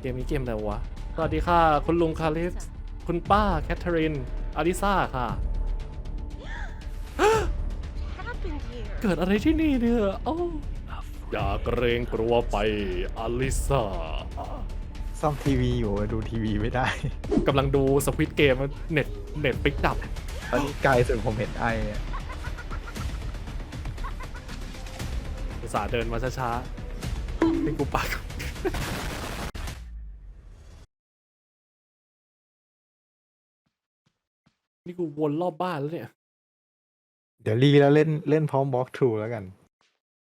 เกมนี้เกมอะไรวะ สวัสดีค่ะ คุณลุงคาริส คุณป้าแคทเธอรีนอาริซาค่ะ happened here? เกิดอะไรที่นี่เนี่ยโอ้อย่าเกรงกลัวไปอลิซาซ่อมทีวีอยู่ดูทีวีไม่ได้ กำลังดูสควิตเกมเน็ตเน็ตปิกดับ ตอนนี้ไกลสุดผมเห็นไออะอุตส่าห์เดินมาช้าๆให้กูปัก นี่กูวนรอบบ้านแล้วเนี่ย เดี๋ยวรีแล้วเล่นเล่นพร้อมบล็อกทูแล้วกัน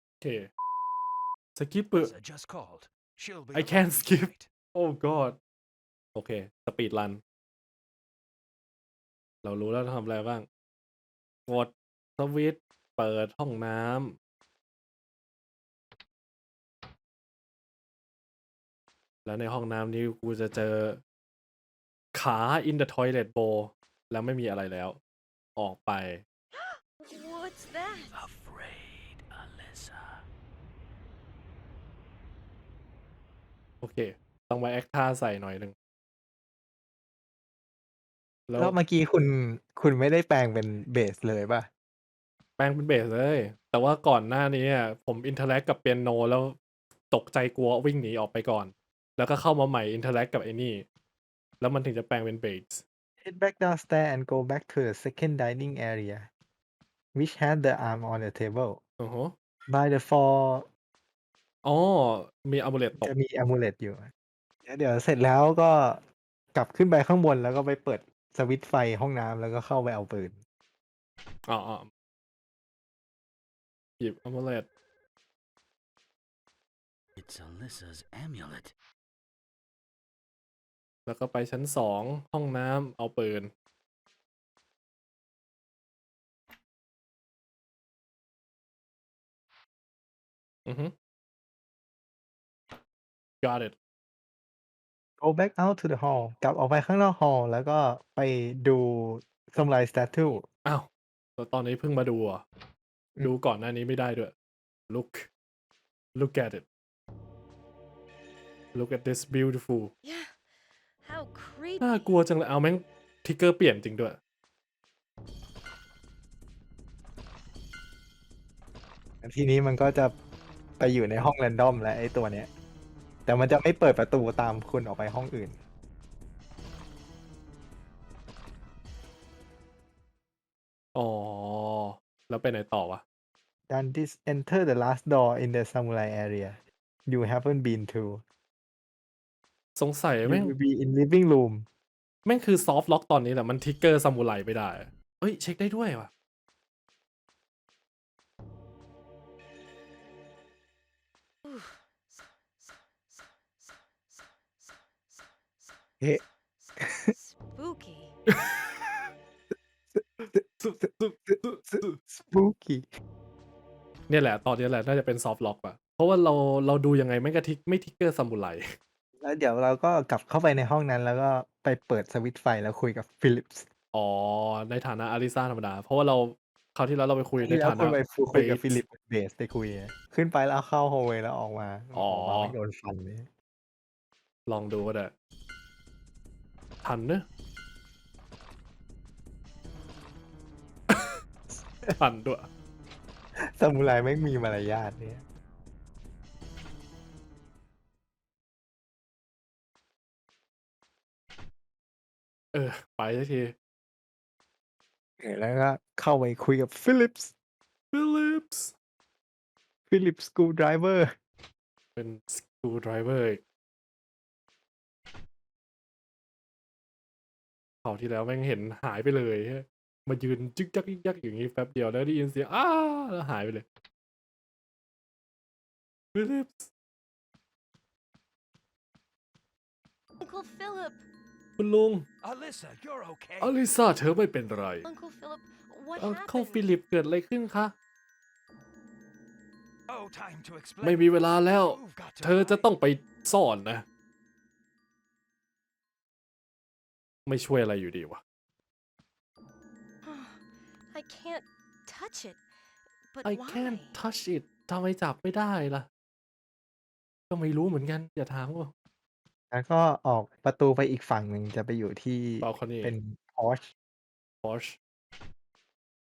โอเค สกิปเปอร์ Lisa just called. She'll be I can't along skip. tonight. โอ้ god โอเค สปีดรัน เรารู้แล้วต้องทำอะไรบ้าง กดสวิตช์เปิดห้องน้ำแล้วในห้องน้ำนี้กูจะเจอขา in the toilet bowl แล้วไม่มีอะไรแล้ว ออกไป What's that? Afraid, Alyssa. โอเค ต้องมาแอคท่าใส่หน่อยหนึ่งแล้วแล้วเมื่อกี้คุณคุณไม่ได้แปลงเป็นเบสเลยป่ะ แปลงเป็นเบสเลย แต่ว่าก่อนหน้านี้อะผมอินเทอร์แลกกับเปียโนแล้วตกใจกลัววิ่งหนีออกไปก่อน แล้วก็เข้ามาใหม่อินเทอร์แลกกับไอ้นี่ แล้วมันถึงจะแปลงเป็นเบส Head back downstairs and go back to the second dining area which has the arm on the table อือฮะ by the floor อ๋อ มีอัมูเลตตก จะมี amulet อยู่เดี๋ยวเดี๋ยวเสร็จแล้วก็กลับขึ้นไปข้างบนแล้วก็ไปเปิดสวิตช์ไฟห้องน้ำแล้วก็เข้าไปเอาปืน อ๋ออ๋อหยิบอัมูเลต It's Alyssa's amulet. แล้วก็ไปชั้นสองห้องน้ำเอาปืน อือฮึ got it go back out to the hall กลับออกไปข้างนอก hall แล้วก็ไปดูสมุไรสแตทูอ้าวแล้วตอนนี้เพิ่งมาดูอะอืมดูก่อนหน้านี้ไม่ได้ด้วย look look at it look at this beautiful Yeah. How creepy. น่ากลัวจังเลยเอาแม่งทิกเกอร์เปลี่ยนจริงด้วย ทีนี้มันก็จะไปอยู่ในห้องแรนดอมแล้วไอ้ตัวเนี้ย แต่มันจะไม่เปิดประตูตามคุณออกไปห้องอื่น อ๋อ แล้วไปไหนต่อวะ Done this enter the last door in the samurai area you haven't been to สงสัย you แม่ง will be in living room แม่งคือซอฟต์ล็อกตอนนี้แหละมันทิกเกอร์ซามูไรไม่ได้ เอ้ย เช็คได้ด้วยว่ะ Ooh. So, so, so, so, so, so, so, so, Eh. so, Spooky. spooky เนี่ยแหละ ตอนนี้แหละ น่าจะเป็นซอฟต์ล็อกอะเพราะว่าเราเราดูยังไงไม่งกระทิกไม่ทิกเกอร์ซามูไร แล้วเดี๋ยวเราก็กลับเข้าไปในห้องนั้น แล้วก็ไปเปิดสวิตช์ไฟแล้วคุยกับฟิลิปส์อ๋อ ในฐานะอาริซาธรรมดา เพราะว่าเราคราวที่แล้วเราไปคุยในที่แล้วฐาคุนะ ณไปคุยกับเบสฟิลิปเบสไปคุยขึ้นไปแล้วเข้าโฮเวย์แล้วออกมาอ๋อ กมาไม่โดนฟันเลยลองดูก็ได้ทันเนอะ ทันด้วยซามูไรไม่งมีมารยาทเนี่ย เออ ไปสักทีแล้วก็เข้าไปคุยกับฟิลิปส์ฟิลิปส์ ฟิลิปสกูไดรเวอร์เป็นสกูไดรเวอร์อีกคราวที่แล้วแม่งเห็นหายไปเลยฮะมายืนจึกจักยึกยักอย่างนี้แป๊บเดียวแล้วได้ยินเสียงอ้าแล้วหายไปเลยฟิลิปส์ Uncle Philip. คุณลุง Alyssa, you're okay. อลิซาเธอไม่เป็นไร Uncle Philip, what เออเข้าฟิ happened? ลิปเกิดอะไรขึ้นคะ No time to explain. ไม่มีเวลาแล้ว You've got to เธอจะ hide. ต้องไปซ่อนนะ ไม่ช่วยอะไรอยู่ดีวะ I can't touch it. But I why? can't touch it ทำไมจับไม่ได้ล่ะ ก็ไม่รู้เหมือนกัน อย่าถามว่า แล้วก็ออกประตูไปอีกฝั่งหนึ่งจะไปอยู่ที่บ a ลคอนี่เป็น porch พอช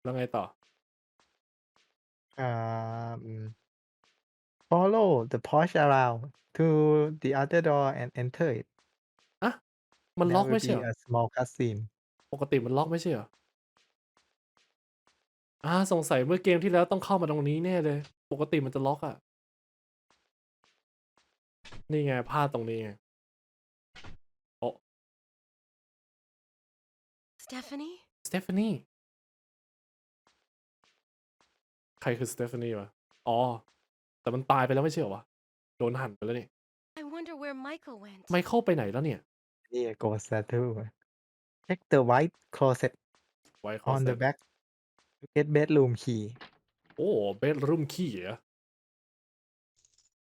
แล้วไงต่อ อ่าอืม follow the porch around to the other door and enter it อะมัน There ล็อก will ไม่ใช่ be เหรอ a small cutscene ปกติมันล็อกไม่ใช่เหรออ่าสงสัยเมื่อเกมที่แล้วต้องเข้ามาตรงนี้แน่เลย ปกติมันจะล็อกอะนี่ไงพลาดตรงนี้ไง Stephanie? สเตฟานีใครคือสเตฟานีวะ อ๋อ แต่มันตายไปแล้วไม่ใช่เหรอวะ โดนหั่นไปแล้วนี่ I wonder where Michael went. ไมเคิลไปไหนแล้วเนี่ย นี่ ghost tattoo check the white closet ไว้เขา on เซ็ the ต back to get bedroom key โอ้เบดรูมคีเหรอ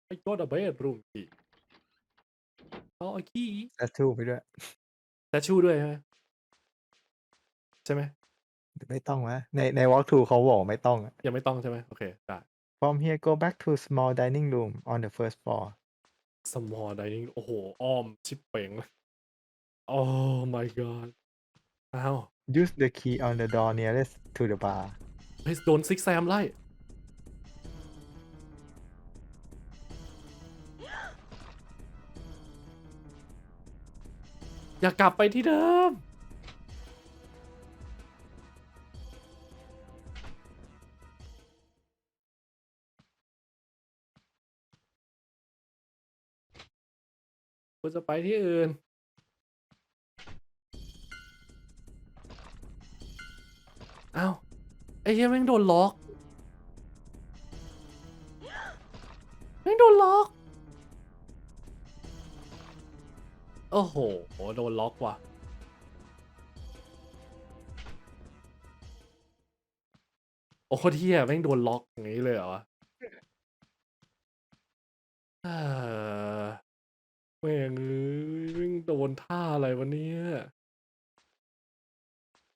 ไอ้ก็ดเบดรูมคีเอาไอ้คี tattoo ไปด้วย แต่ชูด้วยใช่ไหม ใช่ไหมไม่ต้องวะในใน walk through เขาบอกไม่ต้องอะยังไม่ต้องใช่ไหมโอเคได้ from here go back to small dining room on the first floor สมอลไดนิ่งโอ้โห อ้อม ชิปเป่งเลยโอ้ my god อ้าว use the key on the door nearest to the bar เฮ้ยโดนซิกแซมไล่ อย่ากลับไปที่เดิม กูจะไปที่อื่น อ้าว ไอ้เหี้ยแม่งโดนล็อก แม่งโดนล็อก โอ้โห โดนล็อกว่ะโอ้โคตรเที่ยแม่งโดนล็อกอย่างนี้เลยเหรอวะเอ่อ แม่งเอ้ยแม่งโดนท่าอะไรวะเนี่ย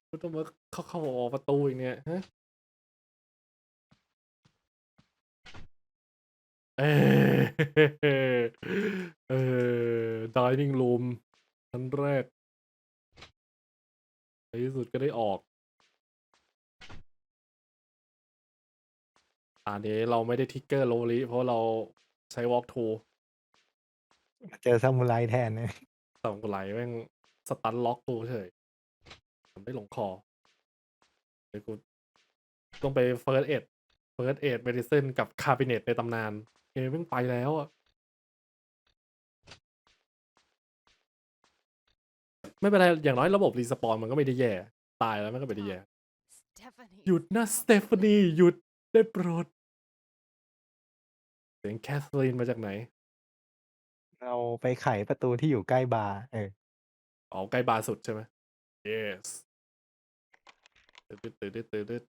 กูต้องมาเข้าเข้าออกประตูอีกเนี่ยฮะเออเออ dining room ชั้นแรกในที่สุดก็ได้ออกอันนี้เราไม่ได้ทิกเกอร์โลลิเพราะเราใช้ walk to เจอซามูไรแทนเนี่ยสองไหลแม่งสตันล็อกกูเฉยมันไม่ลงคอเดี๋ยวกูต้องไป first aid first aid medicine กับ cabinet ในตำนานเกมแม่งไปแล้วอะไม่เป็นไร อย่างน้อยระบบรีสปอนมันก็ไม่ได้แย่ ตายแล้วมันก็ไม่ได้แย่ Stephanie. หยุดนะสเตฟานีหยุดได้โปรด เสียงแคทเธอรีนมาจากไหน เราไปไขประตูที่อยู่ใกล้บาร์ เออ อ๋อ ใกล้บาร์สุดใช่ไหม yes ตืดตืดตืดตืดตืด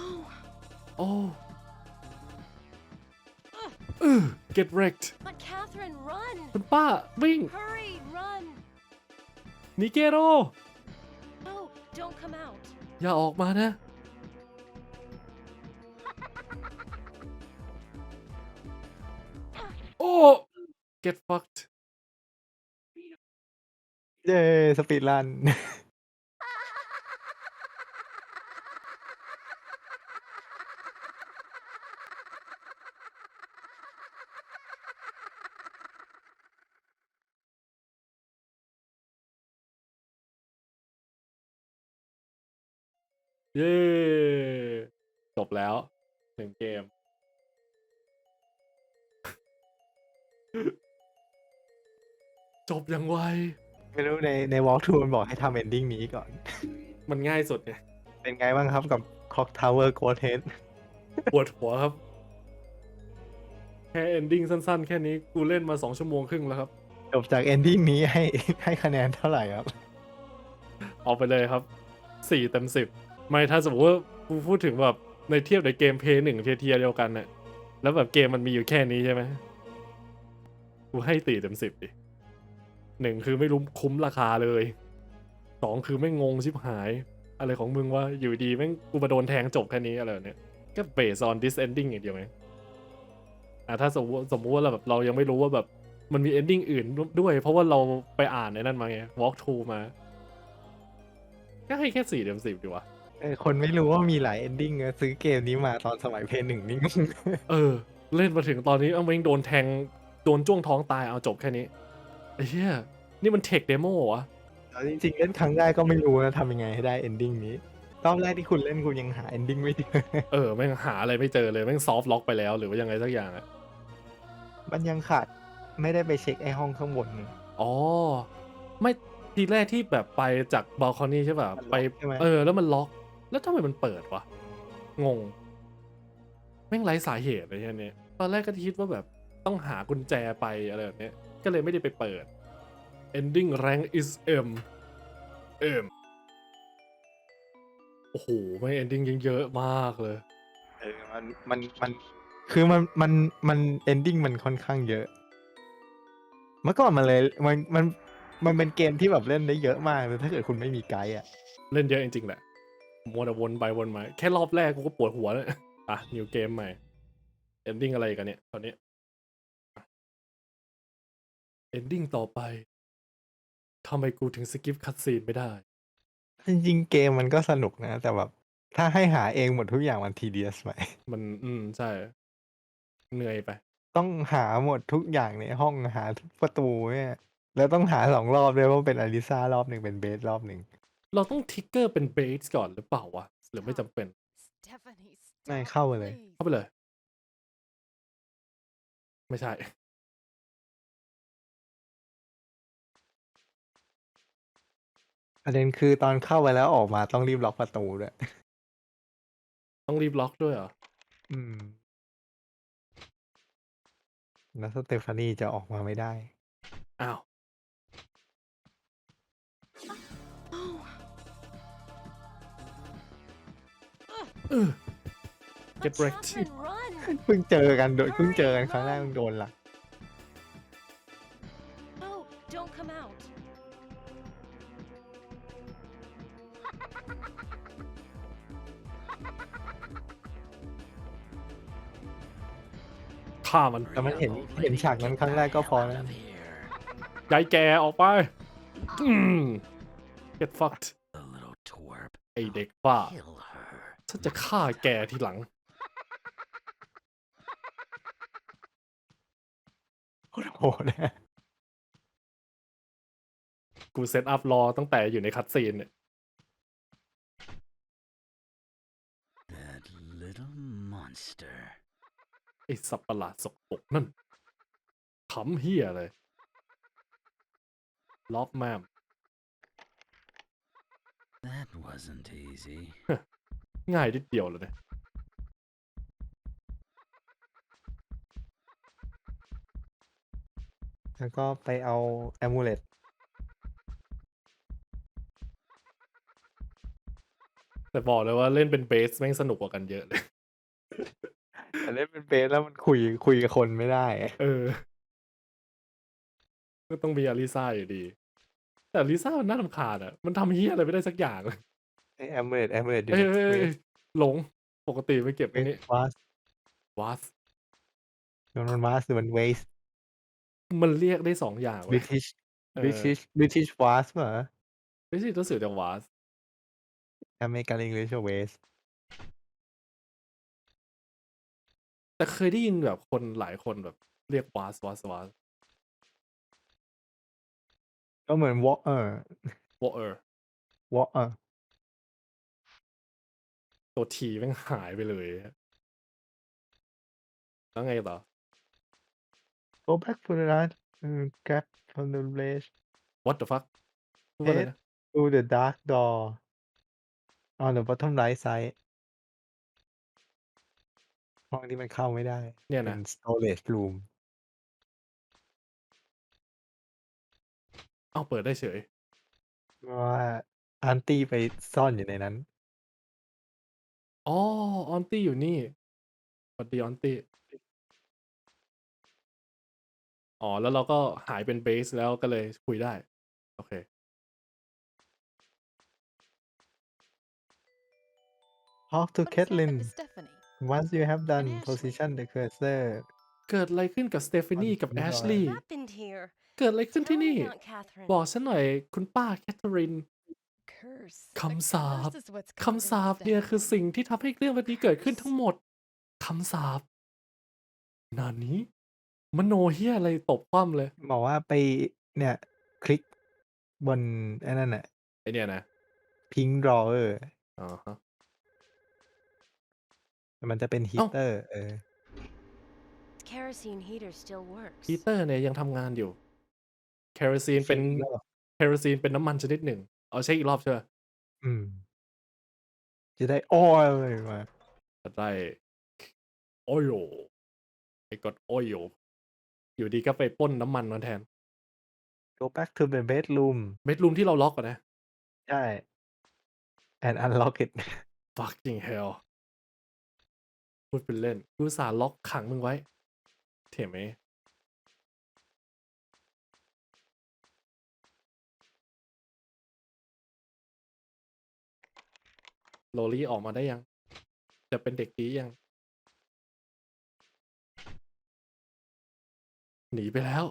Oh, โอ้เออ get wrecked but Catherine, run! คุณป้าวิ่ง Hurry, run! นิเกโร อย่าออกมานะ โอ้ get fucked เย้สปีดรัน เย้จบแล้วหนึ่งเกม จบยังไว ไม่รู้ในใน walk through มันบอกให้ทำ ending นี้ก่อน มันง่ายสุดไงเป็นไงบ้างครับกับ Clock Tower Ghost Head ปวดหัวครับ แค่เอนดิ้งสั้นๆ แค่นี้กูเล่นมาสองชั่วโมงครึ่งแล้วครับ จบจาก ending นี้ให้ให้คะแนนเท่าไหร่ครับ เอาไปเลยครับสี่เต็มสิบ ไม่ถ้าสมมติว่ากูพูดถึงแบบในเทียบในเกมเพย์หนึ่งเทียร์เดียวกันเนี่ยแล้วแบบเกมมันมีอยู่แค่นี้ใช่ไหมกูให้สี่เต็มสิบดิหนึ่งคือไม่รู้คุ้มราคาเลยสองคือไม่งงชิบหาย อะไรของมึงว่าอยู่ดีแม่งกูมาโดนแทงจบแค่นี้อะไรเนี้ยก็ based on this ending อย่างเดียวไหมอะถ้าสมมติสมมติว่าเราแบบเรายังไม่รู้ว่าแบบมันมี ending อื่นด้วย เพราะว่าเราไปอ่านในนั้นมาไง walk through มา ก็ให้แค่สี่เต็มสิบดีวะ เออคนไม่รู้ว่ามีหลาย ending อะซื้อเกมนี้มาตอนสมัยเพย์หนึ่งนี่งงเออ เล่นมาถึงตอนนี้เอาแม่งโดนแทง โดนจ้วงท้องตายเอาจบแค่นี้ไอ้เหี้ยนี่มันเทคเดโมวะเอาจริงๆเล่นครั้งแรกก็ไม่รู้นะทำยังไงให้ได้ ending นี้รอบแรกที่คุณเล่นคุณยังหา ending ไม่เจอเออแม่งหาอะไรไม่เจอเลยแม่งซอฟต์ล็อกไปแล้ว หรือว่ายังไงสักอย่างอะมันยังขาดไม่ได้ไปเช็คไอ้ห้องข้างบนอ๋อไม่ทีแรกที่แบบไปจากบ a ลคอนี่ใช่ป่ะมันล็อกไปใช่ไหม เออแล้วมันล็อก แล้วทำไมมันเปิดวะ งง แม่งไร้สาเหตุเลยทีเนี้ยตอนแรกก็คิดว่าแบบต้องหากุญแจไปอะไรแบบเนี้ยก็เลยไม่ได้ไปเปิด ending rank is M M โอ้โห ไม่ ending ยังเยอะมากเลย เออ มัน มัน มัน คือมัน มัน มัน ending มันค่อนข้างเยอะ เมื่อก่อนมันเลย มัน มัน มันเป็นเกมที่แบบเล่นได้เยอะมากเลยถ้าเกิดคุณไม่มีไกด์อะเล่นเยอะจริงๆแหละ มัวแต่วนไปวนมา แค่รอบแรกกูก็ปวดหัวแล้วอะนิวเกมใหม่ ending อะไรกันเนี่ยตอนนี้ ending ต่อไปทำไมกูถึงสกิปคัตซีนไม่ได้ จริงๆเกมมันก็สนุกนะ แต่แบบ ถ้าให้หาเองหมดทุกอย่างมันทีเดียสไปมันอืมใช่ เหนื่อยไป ต้องหาหมดทุกอย่างในห้องหาทุกประตูเนี่ยแล้วต้องหาสองรอบด้วยเพราะเป็นอลิซารอบหนึ่งเป็นเบสรอบหนึ่ง เราต้องทิกเกอร์เป็นเบสก่อนหรือเปล่าวะหรือไม่จำเป็น Stephanie, ไม่ stop, เข้าไปเลย please. เข้าไปเลย ไม่ใช่ ประเด็นคือตอนเข้าไปแล้วออกมาต้องรีบล็อกประตูด้วย ต้องรีบล็อกด้วยเหรอ อืม แล้วสเตฟานีจะออกมาไม่ได้ อ้าว Get Let's wrecked. jump and run. เพิ่งเจอกันโดยเพิ่งเจอกันครั้งแรกมึงโดนละ No, don't come out. ฆ่ามันแต่มันเห็นเห็นฉากนั้นครั้งแรกก็พอแล้วยายแกออกไปอืม get fucked The little twerp. ไอเด็กบ้า Kill her. ฉันจะฆ่าแกทีหลังโคตรโหดนะกูเซตอัพรอตั้งแต่อยู่ในคัตซีนเนี่ย That little monster. ไอสับประหลาดสกปรกนั่นขำเฮียเลยล็อบแมม That wasn't easy. ง่ายนิดเดียวเลยเนี่ยแล้วก็ไปเอาแอมูเลตแต่บอกเลยว่าเล่นเป็นเบสแม่งสนุกกว่ากันเยอะเลย แต่เล่นเป็นเบสแล้วมันคุยคุยกับคนไม่ได้ เออ ก็ต้องมีอลิซ่าอยู่ดี แต่อลิซ่ามันน่ารำคาญอะ มันทำเฮียอะไรไม่ได้สักอย่างเลยไอ แอมูเลตแอมูเลตเอ้ยเอ้ยเอ้ยหลงปกติไม่เก็บเวอันนี้สวาสวาสมันวาสหรือมันเวสมันเรียกได้สองอย่างบเว้ริยทิชเออบริทิชบริทิชวาสเหรอไม่ใช่รู้สึกจะวาสอเมริกันอังกฤษเวสแต่เคยได้ยินแบบคนหลายคนแบบ เรียกวาสวาสวาสก็เหมือนวอเออวอเออร์วอเออ ตัวทีแม่งหายไปเลย แล้วไงต่อ go back to the right uh, grab from the place what the fuck พูดว่าอะไรนะ to the dark door on the bottom right side ห้องที่มันเข้าไม่ได้เนี่ยเป็นะน storage room เอาเปิดได้เฉย เพราะว่าอันตี้ไปซ่อนอยู่ในนั้น อ๋อ ออนตี้อยู่นี่ สวัสดีออนตี้ อ๋อ แล้วเราก็หายเป็นเบสแล้วก็เลยคุยได้ โอเค talk to What is up Caitlin with Stephanie? once you have done Ashley. position the cursor เกิดอะไรขึ้นกับสเตฟานีกับมันแอไม่ชรอดลีย์ What happened here? เกิดอะไรขึ้นที่ Tell me, นี่ Aunt Catherine. บอกฉันหน่อยคุณป้าแคทเธอรีน Curse. คำสาป curse is what's คำสาปเนี่ยคือสิ่งที่ทำให้เรื่องแบบนี้เกิดขึ้นทั้งหมดคำสาปนานี้ มโนเฮียอะไรตบคว่ำเลยบอกว่าไปเนี่ย คลิกบนไอ้นั่นน่ะไอเนี่ยนะ pink drawer อ๋อฮะมันจะเป็นฮีเอ้าเตอร์ เออ kerosene heater still works. ฮีเตอร์เนี่ยยังทำงานอยู่เคโรซีนเป็นเช็คอีกรอบเคโรซีนเป็นน้ำมันชนิดหนึ่ง เอาเช็คอีกรอบเชื่ออืม จะได้ออยเลยมาจะได้โอโยไอ้กดโอโยอยู่ดีก็ไปปล้นน้ำมันมาแทน go back to the bedroom เบดรูมที่เราล็อกก่อนนะ ใช่ and unlock it fucking hell พูดเป็นเล่นกูอุตสาห์ล็อกขังมึงไว้เถียไหม โลลี่ออกมาได้ยัง จะเป็นเด็กดียัง หนีไปแล้ว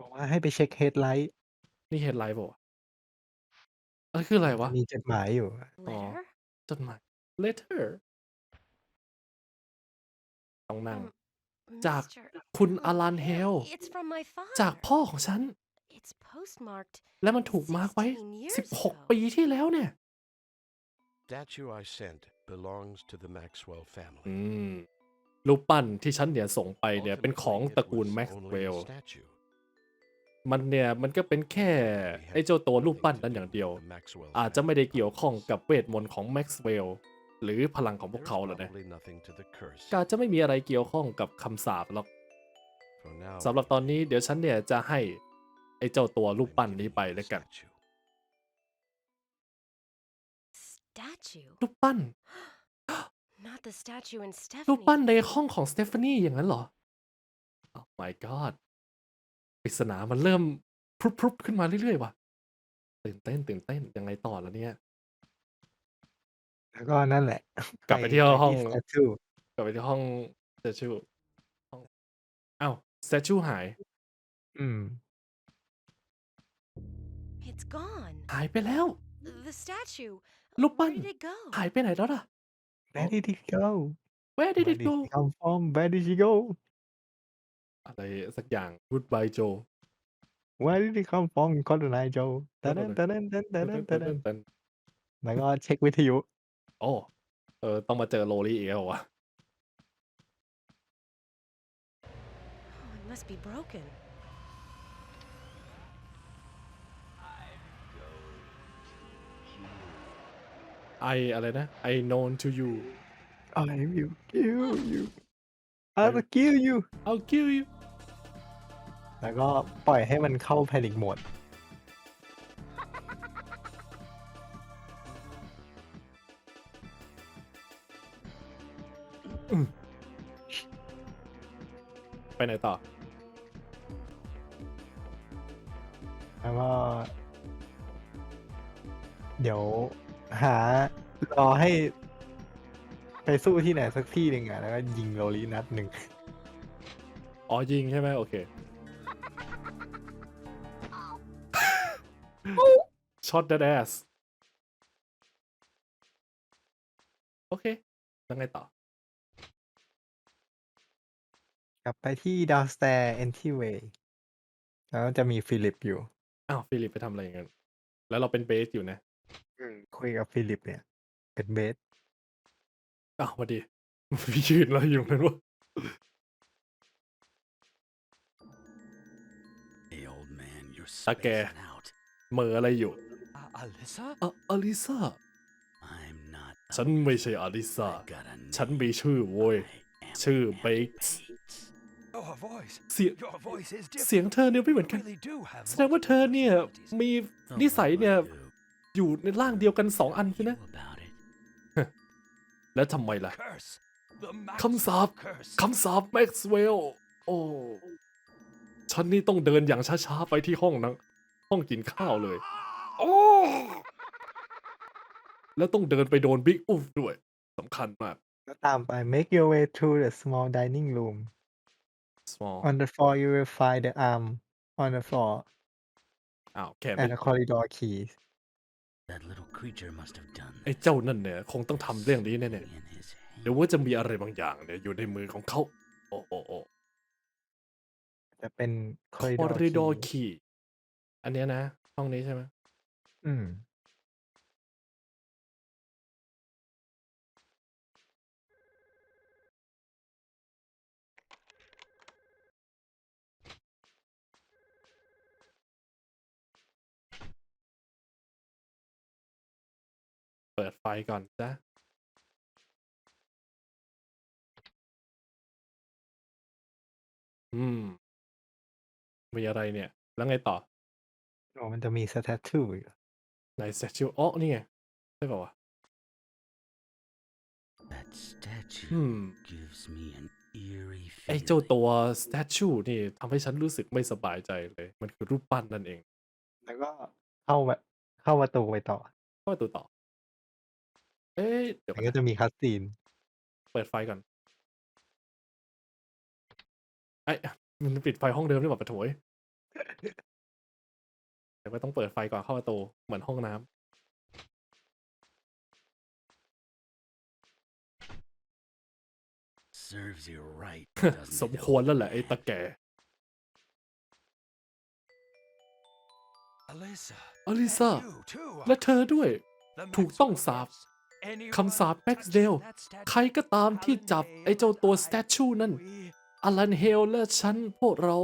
บอกว่าให้ไปเช็ค headlight นี่เฮดไลน์บอกอะไรคืออะไรวะ มีจดหมายอยู่ Letter? จดหมาย letter ต้องนั่ง From จาก Mr. คุณอลันเฮล It's from my father. จากพ่อของฉัน It's postmarked และมันถูกมาร์กไว้ 16 years 16 ago. ปีที่แล้วเนี่ย statue I sent belongs to the Maxwell อื family. มรูปปั้นที่ฉันเนี่ยส่งไปเนี่ยเป็นของ Ultimately, ตระ it กูล was แม็กซ์ only เว a ล statue. มันเนี่ยมันก็เป็นแค่ไอ้เจ้าตัวรูปปั้นนั้นอย่างเดียว อาจจะไม่ได้เกี่ยวข้องกับเวทมนต์ของแม็กซ์เวลหรือพลังของพวกเขาหรอกนะก็อาจจะไม่มีอะไรเกี่ยวข้องกับคำสาปหรอกสำหรับตอนนี้เดี๋ยวฉันเนี่ยจะให้ไอ้เจ้าตัวรูปปั้นนี้ไปแล้วกัน รูปปั้น Not the statue in รูป Stephanie. ปั้นในห้องของสเตฟานีอย่างนั้นเหรอ Oh my god ปริศนามันเริ่มพรุบพรุบขึ้นมาเรื่อยๆว่ะตื่นเต้นตื่นเต้นยังไงต่อแล้วเนี่ย แล้วก็นั่นแหละ กลับไปที่ห้องไป statue กลับไปที่ห้องสเตชูห้องอ้าวสเตชูหาย อืม It's gone. หายไปแล้ว The statue. รูปปั้น Where did it go? หายไปไหนแล้วล่ะ Where did it go Where did Where it did go it come from Where did she go อะไรสักอย่าง Goodbye Joe Where did it come from Cotton Eye Joe ตะนันตะนันตะนันตะนันตะนันแล้วก็เช็ควิทยุ โอ้เออต้องมาเจอโรลี่อีกแล้ววะ Oh, it must be broken. ไออะไรนะ I known to you I will kill you I will kill you I'll kill you แล้วก็ปล่อยให้มันเข้า panic mode ไปไหนต่อ แล้วก็ เดี๋ยว หารอให้ ไปสู้ที่ไหนสักที่หนึ่งอะแล้วก็ยิงโรลีนัดหนึ่งอ๋อยิงใช่ไหมโอเคช็อต that ass โอเคแล้วไงต่อ กลับไปที่ downstair entryway แล้วจะมีฟิลิปอยู่ อ้าวฟิลิปไปทำอะไรอย่างนั้นแล้วเราเป็นเบสอยู่นะ คุยกับฟิลิปเนี่ย เป็นเบสอ้าวสวัสดี พี่ยืนเราอยู่นั้นวะ Hey, old man, you're Okay. spacing out. เหมออะไรอยู่ Uh, Alyssa? อะอลิซา I'm not. ฉันไม่ใช่อลิซา I got a ฉัน name. มีชื่อโว้ย I am ชื่อเบส Bates. Your voice. เสียง Your voice is เสียง different. เธอเนี่ยไม่เหมือนกัน You really do have แสดงว่าเธอเนี่ย multiple personalities. มี Oh, นิสัย what เนี่ย about you? อยู่ในร่างเดียวกันสองอันใช่ You ไหม about it. แล้วทำไมล่ะ Curse. The คำสาป Maxwell curse. คำสาปแม็กซ์เวลโอ้ฉันนี่ต้องเดินอย่างช้าๆไปที่ห้องนะห้องกินข้าวเลย โอ้แล้วต้องเดินไปโดนบิ๊กอุฟด้วยสำคัญมากก็ตามไป make your way to the small dining room small on the floor you will find the arm on the floor อ้าวแค่ and ไม่ the corridor keys That little creature must have done ไอ้ this. เจ้านั่นเนี่ยคงต้องทำเรื่องนี้แน่ In his ๆเดี๋ยวว่าจะมีอะไรบางอย่างเนี่ยอยู่ในมือของเขา โอ้โอ้โอ้จะเป็นคอ corridor ริดอร์ key คีอันเนี้ยนะ ห้องนี้ใช่ไหมอืม เปิดไฟก่อนจ้ะอืม มีอะไรเนี่ย แล้วไงต่อโอ้มันจะมี statue อยู่ในเซชิวอ๋อนี่ไง ใช่ป่าวะ That statue อืม gives me an eerie ไอ้เจ้า feeling. ตัวสแตชูนี่ทำให้ฉันรู้สึกไม่สบายใจเลย มันคือรูปปั้นนั่นเอง แล้วก็เข้าแบบเข้าประตูไปต่อเข้าประตูต่อ เอ๊ะเดี๋ยวมันก่อนก็นะจะมีคัสซีน เปิดไฟก่อนไอ้ยมันปิดไฟห้องเดิมนี่หว่าปะโถยเดี๋ยวก็ต้องเปิดไฟก่อนเข้าประตูเหมือนห้องน้ำ Serves you right. ส doesn't ม it, ควร old แล้วแหละไอ้ man? ตาแก่ Alyssa. อลิซา You too. และเธอด้วย The ถูกต้อง maximum สาป offense. Anyone คำสาปแม็กซ์ touching เดล that statue ใครก็ตามที่จับไอ้เจ้าตัวสแตชูนั่น we อลันเฮลและฉันพวกเรา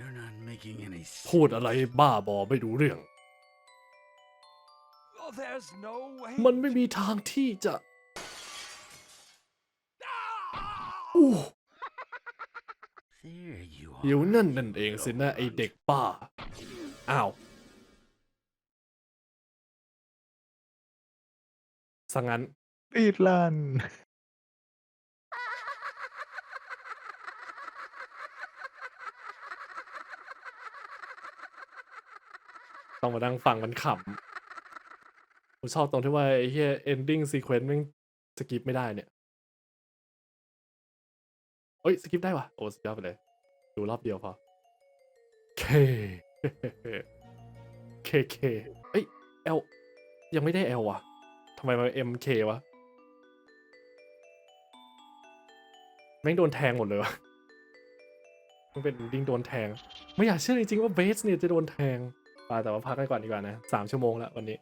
You're not making any พูด sense. อะไรบ้าบอไม่รู้เรื่อง Oh, there's no way. มันไม่มีทางที่จะอู้ There you เดี๋ยว are. นั่นนั่นเองสินะไอเด็กป้า อ้าว สังงั้นปีดลันต้องมานั่งฟังมันขำผมชอบตรงที่ว่าไอ้เหี้ย ending sequence แม่งสกิปไม่ได้เนี่ยเอ้ยสกิปได้วะโอ้สุดยอดไปเลย ดูรอบเดียวพอเคเคเคเอ้ย L ยังไม่ได้ L ว่ะ ทำไมมา MK วะแม่งโดนแทงหมดเลยวะมันเป็นดิงโดนแทง ไม่อยากเชื่อจริงๆว่าเบสเนี่ยจะโดนแทงไปแต่ว่าพักกันก่อนดีกว่านะสามชั่วโมงแล้ววันนี้